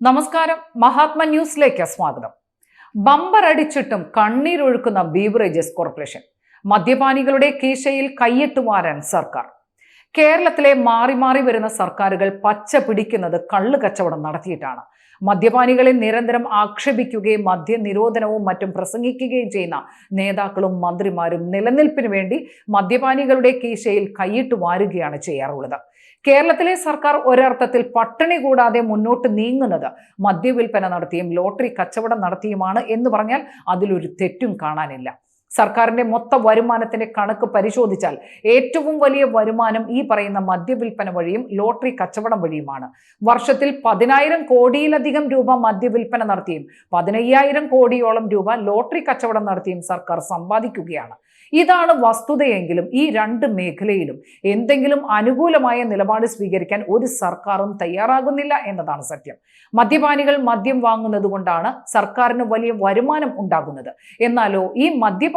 നമസ്കാരം. മഹാത്മ ന്യൂസിലേക്ക് സ്വാഗതം. ബമ്പർ അടിച്ചിട്ടും കണ്ണീരൊഴുക്കുന്ന ബീവറേജസ് കോർപ്പറേഷൻ മദ്യപാനികളുടെ കീശയിൽ കൈയിട്ട് മാറാൻ സർക്കാർ. കേരളത്തിലെ മാറി മാറി വരുന്ന സർക്കാരുകൾ പച്ച പിടിക്കുന്നത് കള്ളു കച്ചവടം നടത്തിയിട്ടാണ്. മദ്യപാനികളെ നിരന്തരം ആക്ഷേപിക്കുകയും മദ്യ നിരോധനവും മറ്റും പ്രസംഗിക്കുകയും ചെയ്യുന്ന നേതാക്കളും മന്ത്രിമാരും നിലനിൽപ്പിന് വേണ്ടി മദ്യപാനികളുടെ കീശയിൽ കൈയിട്ട് വാരുകയാണ് ചെയ്യാറുള്ളത്. കേരളത്തിലെ സർക്കാർ ഒരർത്ഥത്തിൽ പട്ടിണി കൂടാതെ മുന്നോട്ട് നീങ്ങുന്നത് മദ്യവിൽപ്പന നടത്തിയും ലോട്ടറി കച്ചവടം നടത്തിയുമാണ് എന്ന് പറഞ്ഞാൽ അതിലൊരു തെറ്റും കാണാനില്ല. സർക്കാരിന്റെ മൊത്ത വരുമാനത്തിന്റെ കണക്ക് പരിശോധിച്ചാൽ ഏറ്റവും വലിയ വരുമാനം ഈ പറയുന്ന മദ്യവിൽപ്പന വഴിയും ലോട്ടറി കച്ചവടം വഴിയുമാണ്. വർഷത്തിൽ പതിനായിരം കോടിയിലധികം രൂപ മദ്യവിൽപ്പന നടത്തിയും പതിനയ്യായിരം കോടിയോളം രൂപ ലോട്ടറി കച്ചവടം നടത്തിയും സർക്കാർ സമ്പാദിക്കുകയാണ്. ഇതാണ് വസ്തുതയെങ്കിലും ഈ രണ്ട് മേഖലയിലും എന്തെങ്കിലും അനുകൂലമായ നിലപാട് സ്വീകരിക്കാൻ ഒരു സർക്കാരും തയ്യാറാകുന്നില്ല എന്നതാണ് സത്യം. മദ്യപാനികൾ മദ്യം വാങ്ങുന്നത് കൊണ്ടാണ് സർക്കാരിന് വലിയ വരുമാനം ഉണ്ടാകുന്നത്. എന്നാലോ ഈ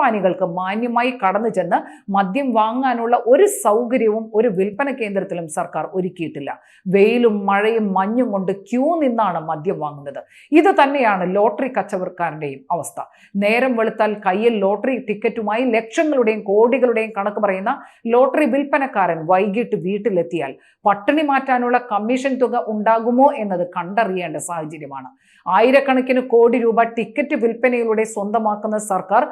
മദ്യപാനികൾക്ക് മാന്യമായി കടന്നു ചെന്ന് മദ്യം വാങ്ങാനുള്ള ഒരു സൗകര്യവും ഒരു വിൽപ്പന കേന്ദ്രത്തിലും സർക്കാർ ഒരുക്കിയിട്ടില്ല. വെയിലും മഴയും മഞ്ഞും കൊണ്ട് ക്യൂ നിന്നാണ് മദ്യം വാങ്ങുന്നത്. ഇത് തന്നെയാണ് ലോട്ടറി കച്ചവടക്കാരുടെയും അവസ്ഥ. നേരം വെളുത്താൽ കയ്യിൽ ലോട്ടറി ടിക്കറ്റുമായി ലക്ഷങ്ങളുടെയും കോടികളുടെയും കണക്ക് പറയുന്ന ലോട്ടറി വിൽപ്പനക്കാരൻ വൈകിട്ട് വീട്ടിലെത്തിയാൽ പട്ടിണി മാറ്റാനുള്ള കമ്മീഷൻ തുക ഉണ്ടാകുമോ എന്നത് കണ്ടറിയേണ്ട സാഹചര്യമാണ്. ആയിരക്കണക്കിന് കോടി രൂപ ടിക്കറ്റ് വിൽപ്പനയിലൂടെ സ്വന്തമാക്കുന്ന സർക്കാർ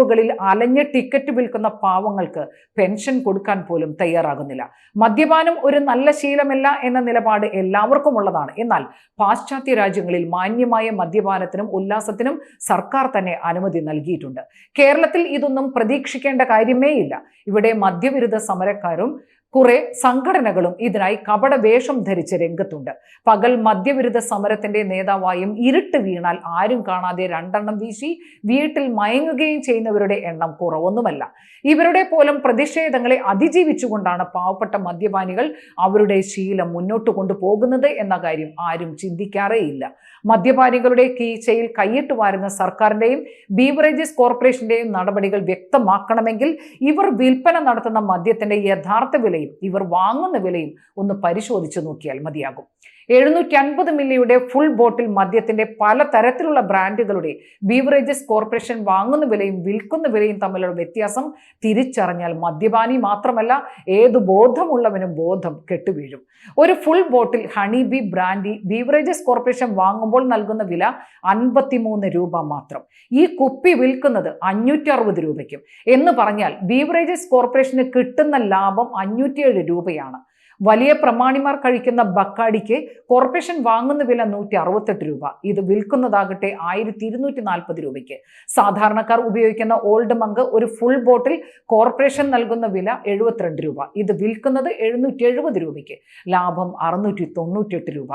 തെരുവുകളിൽ അലഞ്ഞ് ടിക്കറ്റ് വിൽക്കുന്ന പാവങ്ങൾക്ക് പെൻഷൻ കൊടുക്കാൻ പോലും തയ്യാറാകുന്നില്ല. മദ്യപാനം ഒരു നല്ല ശീലമല്ല എന്ന നിലപാട് എല്ലാവർക്കും ഉള്ളതാണ്. എന്നാൽ പാശ്ചാത്യ രാജ്യങ്ങളിൽ മാന്യമായ മദ്യപാനത്തിനും ഉല്ലാസത്തിനും സർക്കാർ തന്നെ അനുമതി നൽകിയിട്ടുണ്ട്. കേരളത്തിൽ ഇതൊന്നും പ്രതീക്ഷിക്കേണ്ട കാര്യമേ ഇല്ല ഇവിടെ മദ്യവിരുദ്ധ സമരക്കാരും കുറെ സംഘടനകളും ഇതിനായി കപട വേഷം ധരിച്ച് രംഗത്തുണ്ട്. പകൽ മദ്യവിരുദ്ധ സമരത്തിന്റെ നേതാവായും ഇരുട്ട് വീണാൽ ആരും കാണാതെ രണ്ടെണ്ണം വീശി വീട്ടിൽ മയങ്ങുകയും ചെയ്യുന്നവരുടെ എണ്ണം കുറവൊന്നുമല്ല. ഇവരുടെ പോലും പ്രതിഷേധങ്ങളെ അതിജീവിച്ചുകൊണ്ടാണ് പാവപ്പെട്ട മദ്യപാനികൾ അവരുടെ ശീലം മുന്നോട്ട് കൊണ്ടുപോകുന്നത് എന്ന കാര്യം ആരും ചിന്തിക്കാറേയില്ല. മദ്യപാനികളുടെ കീച്ചയിൽ കൈയിട്ട് വാരുന്ന സർക്കാരിന്റെയും ബീവറേജസ് കോർപ്പറേഷന്റെയും നടപടികൾ വ്യക്തമാക്കണമെങ്കിൽ ഇവർ വിൽപ്പന നടത്തുന്ന മദ്യത്തിന്റെ യഥാർത്ഥ വിലയും ഇവർ വാങ്ങുന്ന വിലയും ഒന്ന് പരിശോധിച്ചു നോക്കിയാൽ മതിയാകും. എഴുന്നൂറ്റി അൻപത് മില്ലിയുടെ ഫുൾ ബോട്ടിൽ മദ്യത്തിന്റെ പല തരത്തിലുള്ള ബ്രാൻഡുകളുടെ ബീവറേജസ് കോർപ്പറേഷൻ വാങ്ങുന്ന വിലയും വിൽക്കുന്ന വിലയും തമ്മിലുള്ള വ്യത്യാസം തിരിച്ചറിഞ്ഞാൽ മദ്യപാനി മാത്രമല്ല ഏത് ബോധമുള്ളവനും ബോധം കെട്ടുവീഴും. ഒരു full bottle Honey Bee brandy beverages corporation വാങ്ങുമ്പോൾ നൽകുന്ന വില അൻപത്തിമൂന്ന് രൂപ മാത്രം. ഈ കുപ്പി വിൽക്കുന്നത് അഞ്ഞൂറ്റി അറുപത് രൂപയ്ക്കും. എന്ന് പറഞ്ഞാൽ ബീവറേജസ് കോർപ്പറേഷന് കിട്ടുന്ന ലാഭം അഞ്ഞൂറ്റിയേഴ് രൂപയാണ്. വലിയ പ്രമാണിമാർ കഴിക്കുന്ന ബക്കാടിക്ക് കോർപ്പറേഷൻ വാങ്ങുന്ന വില നൂറ്റി അറുപത്തെട്ട് രൂപ. ഇത് വിൽക്കുന്നതാകട്ടെ ആയിരത്തി ഇരുന്നൂറ്റി നാൽപ്പത് രൂപയ്ക്ക്. സാധാരണക്കാർ ഉപയോഗിക്കുന്ന ഓൾഡ് മങ്ക് ഒരു ഫുൾ ബോട്ടിൽ കോർപ്പറേഷൻ നൽകുന്ന വില എഴുപത്തിരണ്ട് രൂപ. ഇത് വിൽക്കുന്നത് എഴുന്നൂറ്റി എഴുപത് രൂപയ്ക്ക്. ലാഭം അറുന്നൂറ്റി തൊണ്ണൂറ്റെട്ട് രൂപ.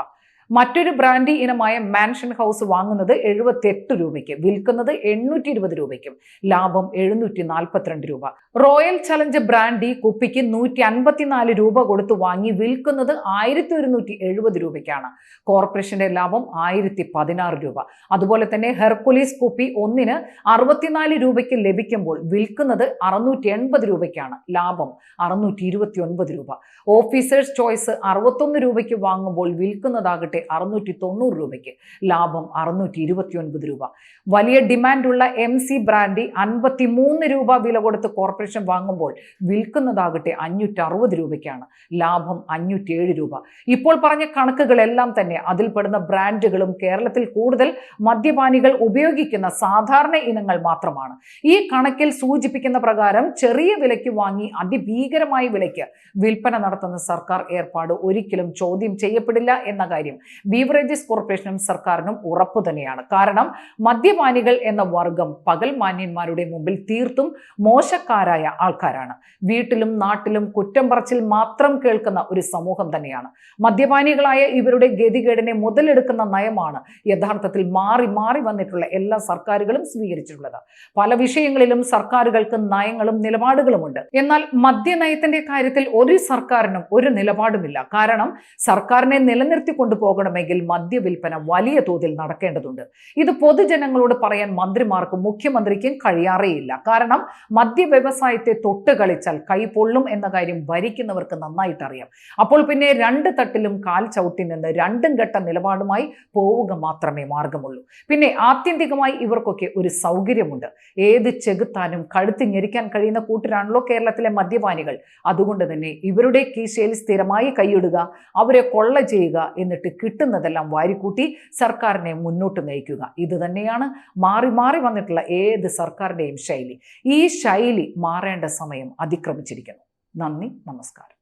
മറ്റൊരു ബ്രാൻഡി ഇനമായ മാൻഷൻ ഹൗസ് വാങ്ങുന്നത് എഴുപത്തെട്ട് രൂപയ്ക്ക് വിൽക്കുന്നത് എണ്ണൂറ്റി ഇരുപത് രൂപയ്ക്കും ലാഭം എഴുന്നൂറ്റി നാൽപ്പത്തിരണ്ട് രൂപ. റോയൽ ചലഞ്ച് ബ്രാൻഡി കുപ്പിക്ക് നൂറ്റി അൻപത്തിനാല് രൂപ കൊടുത്ത് വാങ്ങി വിൽക്കുന്നത് ആയിരത്തി ഒരുന്നൂറ്റി എഴുപത് രൂപയ്ക്കാണ്. കോർപ്പറേഷന്റെ ലാഭം ആയിരത്തി പതിനാറ് രൂപ. അതുപോലെ തന്നെ ഹെർക്കുലീസ് കുപ്പി ഒന്നിന് അറുപത്തിനാല് രൂപയ്ക്ക് ലഭിക്കുമ്പോൾ വിൽക്കുന്നത് അറുന്നൂറ്റി എൺപത് രൂപയ്ക്കാണ്. ലാഭം അറുന്നൂറ്റി ഇരുപത്തി ഒൻപത് രൂപ. ഓഫീസേഴ്സ് ചോയ്സ് അറുപത്തൊന്ന് രൂപയ്ക്ക് വാങ്ങുമ്പോൾ വിൽക്കുന്നതാകട്ടെ അറുന്നൂറ്റി തൊണ്ണൂറ് രൂപയ്ക്ക്. ലാഭം അറുന്നൂറ്റി ഇരുപത്തി ഒൻപത് രൂപ. വലിയ ഡിമാൻഡുള്ള എം സി ബ്രാൻഡി അൻപത്തി മൂന്ന് രൂപ വില കൊടുത്ത് കോർപ്പറേഷൻ വാങ്ങുമ്പോൾ വിൽക്കുന്നതാകട്ടെ അഞ്ഞൂറ്റി അറുപത് രൂപയ്ക്കാണ്. ലാഭം അഞ്ഞൂറ്റി ഏഴ് രൂപ. ഇപ്പോൾ പറഞ്ഞ കണക്കുകളെല്ലാം തന്നെ അതിൽപ്പെടുന്ന ബ്രാൻഡുകളും കേരളത്തിൽ കൂടുതൽ മദ്യപാനികൾ ഉപയോഗിക്കുന്ന സാധാരണ ഇനങ്ങൾ മാത്രമാണ്. ഈ കണക്കിൽ സൂചിപ്പിക്കുന്ന പ്രകാരം ചെറിയ വിലയ്ക്ക് വാങ്ങി അതിഭീകരമായ വിലയ്ക്ക് വിൽപ്പന നടത്തുന്ന സർക്കാർ ഏർപ്പാട് ഒരിക്കലും ചോദ്യം ചെയ്യപ്പെടില്ല എന്ന കാര്യം. ബീവറേജസ് കോർപ്പറേഷനും സർക്കാരിനും ഉറപ്പു തന്നെയാണ്. കാരണം മദ്യപാനികൾ എന്ന വർഗം പകൽ മാന്യന്മാരുടെ മുമ്പിൽ തീർത്തും മോശക്കാരായ ആൾക്കാരാണ്. വീട്ടിലും നാട്ടിലും കുറ്റം പറച്ചിൽ മാത്രം കേൾക്കുന്ന ഒരു സമൂഹം തന്നെയാണ്. മദ്യപാനികളായ ഇവരുടെ ഗതികേടിനെ മുതലെടുക്കുന്ന നയമാണ് യഥാർത്ഥത്തിൽ മാറി മാറി വന്നിട്ടുള്ള എല്ലാ സർക്കാരുകളും സ്വീകരിച്ചിട്ടുള്ളത്. പല വിഷയങ്ങളിലും സർക്കാരുകൾക്ക് നയങ്ങളും നിലപാടുകളുമുണ്ട്. എന്നാൽ മദ്യനയത്തിന്റെ കാര്യത്തിൽ ഒരു സർക്കാരിനും ഒരു നിലപാടുമില്ല. കാരണം സർക്കാരിനെ നിലനിർത്തി കൊണ്ടുപോകാൻ പോകണമെങ്കിൽ മദ്യവിൽപ്പന വലിയ തോതിൽ നടക്കേണ്ടതുണ്ട്. ഇത് പൊതുജനങ്ങളോട് പറയാൻ മന്ത്രിമാർക്കും മുഖ്യമന്ത്രിക്കും കഴിയാറേയില്ല. കാരണം മദ്യ വ്യവസായത്തെ തൊട്ട് കളിച്ചാൽ കൈ പൊള്ളും എന്ന കാര്യം ഭരിക്കുന്നവർക്ക് നന്നായിട്ട് അറിയാം അപ്പോൾ പിന്നെ രണ്ട് തട്ടിലും കാൽ ചവിട്ടി നിന്ന് രണ്ടും ഘട്ട നിലപാടുമായി പോവുക മാത്രമേ മാർഗമുള്ളൂ. പിന്നെ ആത്യന്തികമായി ഇവർക്കൊക്കെ ഒരു സൗകര്യമുണ്ട്. ഏത് ചെകുത്താനും കഴുത്ത് ഞെരിക്കാൻ കഴിയുന്ന കൂട്ടരാണല്ലോ കേരളത്തിലെ മദ്യപാനികൾ. അതുകൊണ്ട് തന്നെ ഇവരുടെ കീശയിൽ സ്ഥിരമായി കൈയിടുക അവരെ കൊള്ള ചെയ്യുക എന്നിട്ട് കിട്ടുന്നതെല്ലാം വാരിക്കൂട്ടി സർക്കാരിനെ മുന്നോട്ട് നയിക്കുക. ഇത് തന്നെയാണ് മാറി മാറി വന്നിട്ടുള്ള ഏത് സർക്കാരിന്റെയും ശൈലി. ഈ ശൈലി മാറേണ്ട സമയം അതിക്രമിച്ചിരിക്കുന്നു. നന്ദി നമസ്കാരം.